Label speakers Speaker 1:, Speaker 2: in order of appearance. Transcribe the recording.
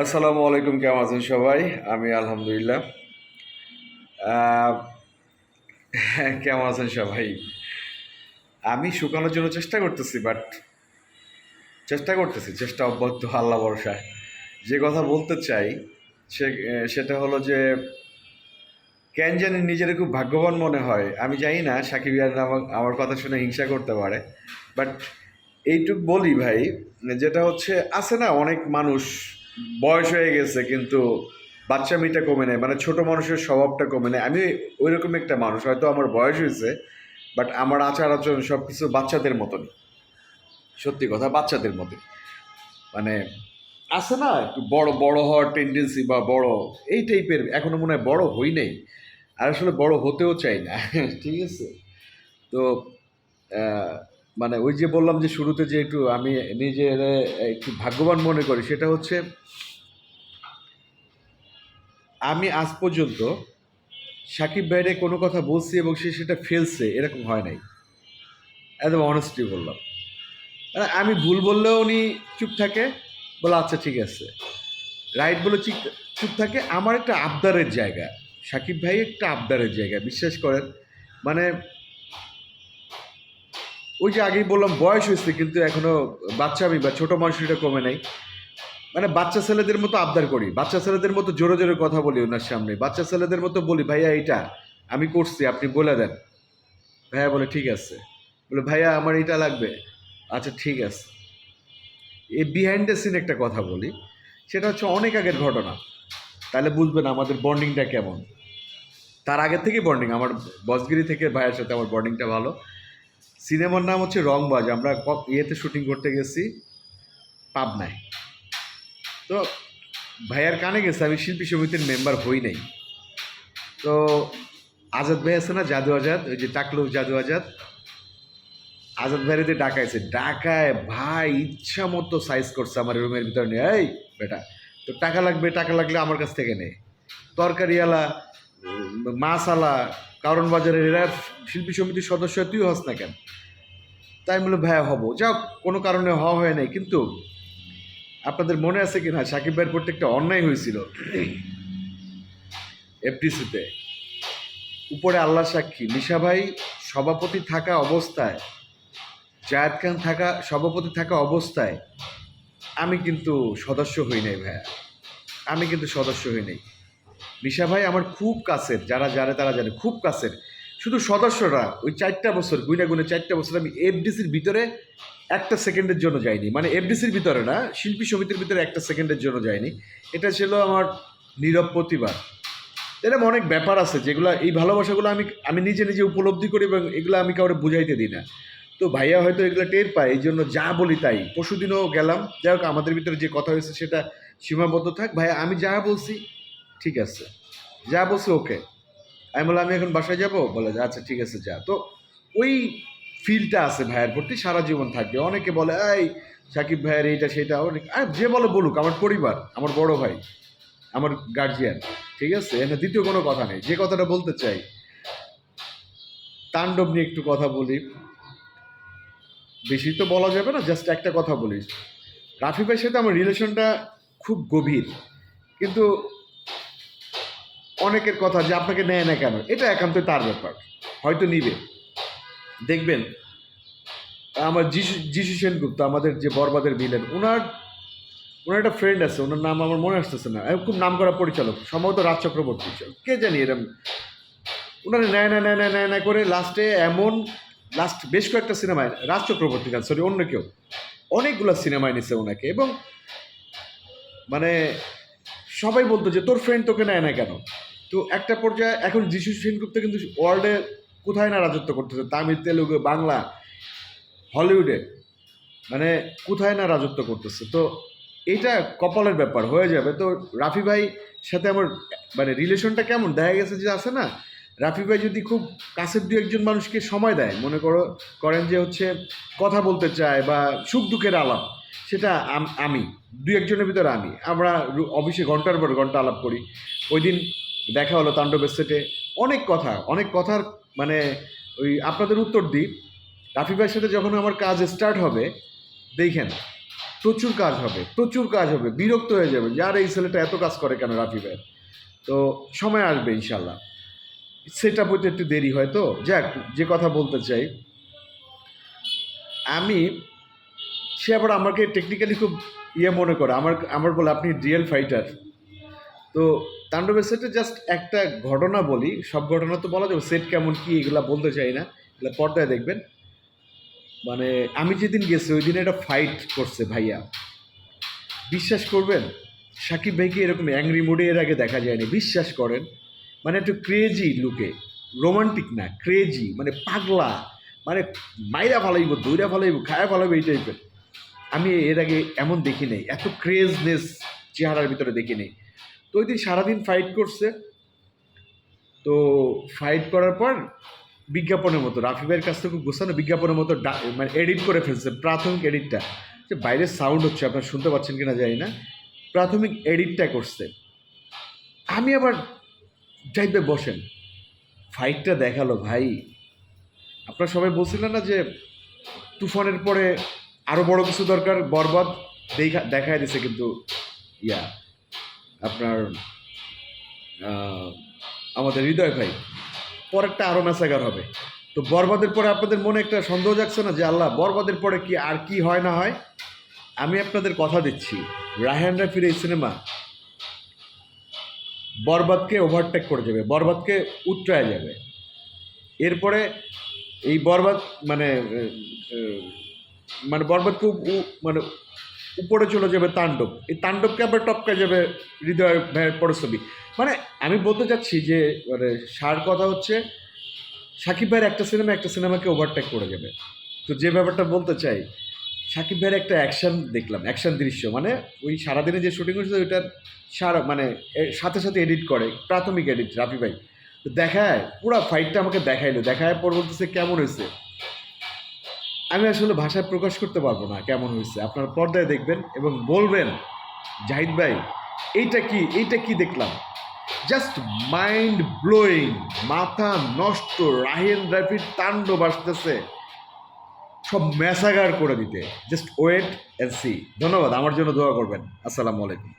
Speaker 1: আসসালামু আলাইকুম, কেমন আছেন সবাই? আমি আলহামদুলিল্লাহ। কেমন আছেন সবাই? আমি শুকানোর জন্য চেষ্টা করতেছি বাট চেষ্টা করতেছি, চেষ্টা অব্যাহত, আল্লাহ ভরসা যে কথা বলতে চাই, সে সেটা হলো যে, কেন জানি নিজের খুব ভাগ্যবান মনে হয়। আমি জানি না, সাকিব ইয়ার আমার আমার কথা শুনে হিংসা করতে পারে বাট এইটুক বলি ভাই, যেটা হচ্ছে, আছে না অনেক মানুষ বয়স হয়ে গেছে, কিন্তু বাচ্চা মেয়েটা কমে নেয় মানে ছোট মানুষের স্বভাবটা কমে নেয়। আমি ওই রকম একটা মানুষ, হয়তো আমার বয়স হয়েছে বাট আমার আচার আচরণ সব কিছু বাচ্চাদের মতন সত্যি কথা, বাচ্চাদের মতন মানে আছে না, একটু বড় বড় হওয়ার টেন্ডেন্সি বা বড়, এই টাইপের এখনও মনে হয় বড় হই নাই। আর আসলে বড় হতেও চাই না, ঠিক আছে? তো মানে ওই যে বললাম যে শুরুতে যে একটু আমি নিজের একটু ভাগ্যবান মনে করি, সেটা হচ্ছে আমি আজ পর্যন্ত সাকিব ভাইরে কোনো কথা বলছি এবং সে সেটা ফেলছে, এরকম হয় নাই। একদম অনেস্টলি বললাম। মানে আমি ভুল বললেও উনি চুপ থাকে, বলে আচ্ছা ঠিক আছে। রাইট বলে চুপ চুপ থাকে, আমার একটা আবদারের জায়গা। সাকিব ভাই একটা আবদারের জায়গা, বিশ্বাস করেন। মানে ওই যে আগেই বললাম, বয়স হয়েছে, কিন্তু এখনও বাচ্চা আমি বা ছোট মানুষটা কমে নাই। মানে বাচ্চা ছেলেদের মতো আবদার করি। বাচ্চা ছেলেদের মতো জোরে জোরে কথা বলি ওনার সামনে। বাচ্চা ছেলেদের মতো বলি, ভাইয়া, এইটা আমি করছি, আপনি বলে দেন। ভাইয়া বলে, ঠিক আছে। বলে, ভাইয়া, আমার এটা লাগবে। আচ্ছা ঠিক আছে। এই বিহাইন্ড দ্য সিন একটা কথা বলি। সেটা হচ্ছে অনেক আগের ঘটনা। তাহলে বুঝবেন আমাদের বন্ডিংটা কেমন। তার আগের থেকেই বন্ডিং আমার বসগিরি থেকে ভাইয়ের সাথে আমার বন্ডিংটা ভালো। সিনেমার নাম হচ্ছে রংবাজ। আমরা ইয়েতে শুটিং করতে গেছি, পাবনায়। তো ভাইয়ার কানে গেছে, আমি শিল্পী সমিতির মেম্বার হই নাই। তো আজাদ ভাই আছে না, জাদু আজাদ, ওই যে টাকলু জাদু আজাদ। আজাদ ভাইয়ের দিয়ে ডাকাইছে। ডাকায় ভাই, ইচ্ছা মতো সাইজ করছে আমার রুমের ভিতরে নিয়ে। এই বেটা, তো টাকা লাগবে, টাকা লাগলে আমার কাছ থেকে নে। তরকারিওয়ালা মাছওয়ালা কারণ বাজারের এরা শিল্পী সমিতির সদস্য তুই হস না কেন? তাই বলে ভাইয়া হব। যাও কোনো কারণে হওয়া হয় নাই। কিন্তু আপনাদের মনে আছে কি না সাকিব ভাইয়ের প্রত্যেকটা অন্যায় হয়েছিল এফটিসিতে উপরে আল্লাহ সাক্ষী, নিশা ভাই সভাপতি থাকা অবস্থায়, জায়দ খান থাকা, সভাপতি থাকা অবস্থায় আমি কিন্তু সদস্য হই নাই, ভাইয়া। আমি কিন্তু সদস্য হই নাই। নিশা ভাই আমার খুব কাছের, যারা জানে তারা জানে, খুব কাছের। শুধু সদস্যরা, ওই চারটা বছর গুনে গুনে চারটা বছর আমি এফডিসির ভিতরে একটা সেকেন্ডের জন্য যাইনি। মানে এফডিসির ভিতরে না, শিল্পী সমিতির ভিতরে একটা সেকেন্ডের জন্য যাইনি। এটা ছিল আমার নীরব প্রতিবাদ এরকম অনেক ব্যাপার আছে যেগুলো, এই ভালোবাসাগুলো আমি আমি নিজে নিজে উপলব্ধি করি এবং এগুলো আমি কাউকে বুঝাইতে দিই না। তো ভাইয়া হয়তো এগুলো টের পায়, এই জন্য যা বলি তাই। পরশুদিনও গেলাম, যাই হোক আমাদের ভিতরে যে কথা হয়েছে সেটা সীমাবদ্ধ থাক। ভাইয়া, আমি যা বলছি ঠিক আছে। যা বলছি ওকে। আমি বললাম, আমি এখন বাসায় যাব? বলে আচ্ছা ঠিক আছে, যা। তো ওই ফিলটা আছে ভাইয়ের প্রতি, সারা জীবন থাকবে। অনেকে বলে, এই সাকিব ভাইয়ের এইটা সেটা অনেক যে বলে বলুক, আমার পরিবার, আমার বড় ভাই, আমার গার্জিয়ান ঠিক আছে? এখানে দ্বিতীয় কোনো কথা নেই। যে কথাটা বলতে চাই, তাণ্ডব নিয়ে একটু কথা বলি। বেশি তো বলা যাবে না জাস্ট একটা কথা বলি। রাফি ভাইয়ের সাথে আমার রিলেশনটা খুব গভীর। কিন্তু অনেকের কথা যে আপনাকে নেয় না কেন, এটা একান্ত তার ব্যাপার, হয়তো নিবে। দেখবেন, আমার যিশু যিশু সেনগুপ্ত, আমাদের যে বরবাদের ভিলেন ওনার ওনার একটা ফ্রেন্ড আছে ওনার নাম আমার মনে আসতেছে না খুব নাম করা পরিচালক, সম্ভবত রাজ চক্রবর্তী কে জানি এরম। ওনারা নেয় না নেয় না, নেয় করে লাস্টে এমন লাস্ট বেশ কয়েকটা সিনেমায়, রাজ চক্রবর্তী গান সরি অন্য কেউ, অনেকগুলো সিনেমায় নিছে ওনাকে এবং মানে সবাই বলতো যে তোর ফ্রেন্ড তোকে নেয় না কেন? তো একটা পর্যায়ে এখন যিশু সেনগুপ্ত কিন্তু ওয়ার্ল্ডে কোথায় না রাজত্ব করতেছে? তামিল, তেলুগু, বাংলা, হলিউডে। মানে কোথায় না রাজত্ব করতেছে? তো এটা কপালের ব্যাপার, হয়ে যাবে। তো রাফি ভাই সাথে আমার মানে রিলেশনটা কেমন? দেখা গেছে যে আছে না? রাফি ভাই যদি খুব কাছের দু একজন মানুষকে সময় দেয়, মনে করো, করেন যে হচ্ছে কথা বলতে চায় বা সুখ দুঃখের আলাপ, সেটা আমি দু একজনের ভিতরে আমি। আমরা অফিসে ঘণ্টার পর ঘণ্টা আলাপ করি। ওই দিন দেখা হলো তাণ্ডবের সেটে অনেক কথা, অনেক কথার মানে ওই আপনাদের উত্তর দিই। রাফি ভাইয়ের সাথে যখন আমার কাজ স্টার্ট হবে, দেখেন, প্রচুর কাজ হবে, প্রচুর কাজ হবে, বিরক্ত হয়ে যাবে, যার এই ছেলেটা এত কাজ করে কেন রাফি ভাই? তো সময় আসবে ইনশাল্লাহ সেটা হইতে একটু দেরি হয় তো? যাক, যে কথা বলতে চাই। আমি, সে আবার আমাকে টেকনিক্যালি খুব ইয়ে মনে করে, আমার আমার বলে আপনি রিয়েল ফাইটার তো তাণ্ডবের সেটে জাস্ট একটা ঘটনা বলি। সব ঘটনা তো বলা যাবে সেট কেমন, কি, এগুলা বলতে চাই না। এগুলো পর্দায় দেখবেন। মানে আমি যেদিন গেছি, ওই দিন একটা ফাইট করছে ভাইয়া। বিশ্বাস করবেন? সাকিব ভাইকে এরকম অ্যাংরি মুডে এর আগে দেখা যায়নি। বিশ্বাস করেন? মানে একটু ক্রেজি লুকে রোমান্টিক না ক্রেজি মানে পাগলা। মানে মাইরা ফালাইব দৌড়া ফালাইব, খায়া ফালাইব এই টাইপের আমি এর আগে এমন দেখি নেই। এত ক্রেজনেস চেহারার ভিতরে দেখি নাই। তো ওই দিন সারাদিন ফাইট করছে। তো ফাইট করার পর বিজ্ঞাপনের মতো, রাফি ভাইয়ের কাছ থেকে গোছানো বিজ্ঞাপনের মতো মানে এডিট করে ফেলছে, প্রাথমিক এডিটটা যে বাইরের সাউন্ড হচ্ছে, আপনার শুনতে পাচ্ছেন কিনা জানি না। প্রাথমিক এডিটটা করছে। আমি আবার যাইতে বসেন। ফাইটটা দেখাল ভাই। আপনারা সবাই বলছিলেন না যে তুফানের পরে আরও বড় কিছু দরকার? বরবাদ, দেখা দেখায় দিছে কিন্তু, ইয়া। আপনার আমাদের হৃদয় ভাই, পরেরটা আরও ম্যাসাগার হবে। তো বরবাদের পরে আপনাদের মনে একটা সন্দেহ যাচ্ছে না যে আল্লাহ, বরবাদের পরে কি আর কি হয় না হয়? আমি আপনাদের কথা দিচ্ছি। রায়হান রাফির এই সিনেমা বরবাদকে ওভারটেক করে যাবে, বরবাদকে উত্তরায় যাবে। এরপরে এই বরবাদ মানে মানে বরবাদকে মানে উপরে চলে যাবে তাণ্ডব। এই তাণ্ডবকে আবার টপকে যাবে হৃদয় ভাইয়ের পরছবি মানে আমি বলতে চাচ্ছি যে মানে সার কথা হচ্ছে, সাকিব ভাইয়ের একটা সিনেমা, একটা সিনেমাকে ওভারটেক করে যাবে। তো যে ব্যাপারটা বলতে চাই, সাকিব ভাইয়ের একটা অ্যাকশন দেখলাম অ্যাকশন দৃশ্য। মানে ওই সারাদিনে যে শুটিং হয়েছে ওইটার সারা মানে সাথে সাথে এডিট করে, প্রাথমিক এডিট রাফি ভাই। তো দেখায়, পুরো ফাইটটা আমাকে দেখাইলো। দেখায় পর বলতেছে কেমন হয়েছে? আমি আসলে ভাষায় প্রকাশ করতে পারব না কেমন হয়েছে। আপনার পর্দায় দেখবেন এবং বলবেন, জাহিদ ভাই, এইটা কি এইটা কি দেখলাম? জাস্ট মাইন্ড ব্লোয়িং মাথা নষ্ট রাহেন রাফির তাণ্ডব আসতেছে। সব ম্যাসাগার করে দিতে। জাস্ট ওয়েট অ্যান্ড সি ধন্যবাদ, আমার জন্য দোয়া করবেন। আসসালামু আলাইকুম।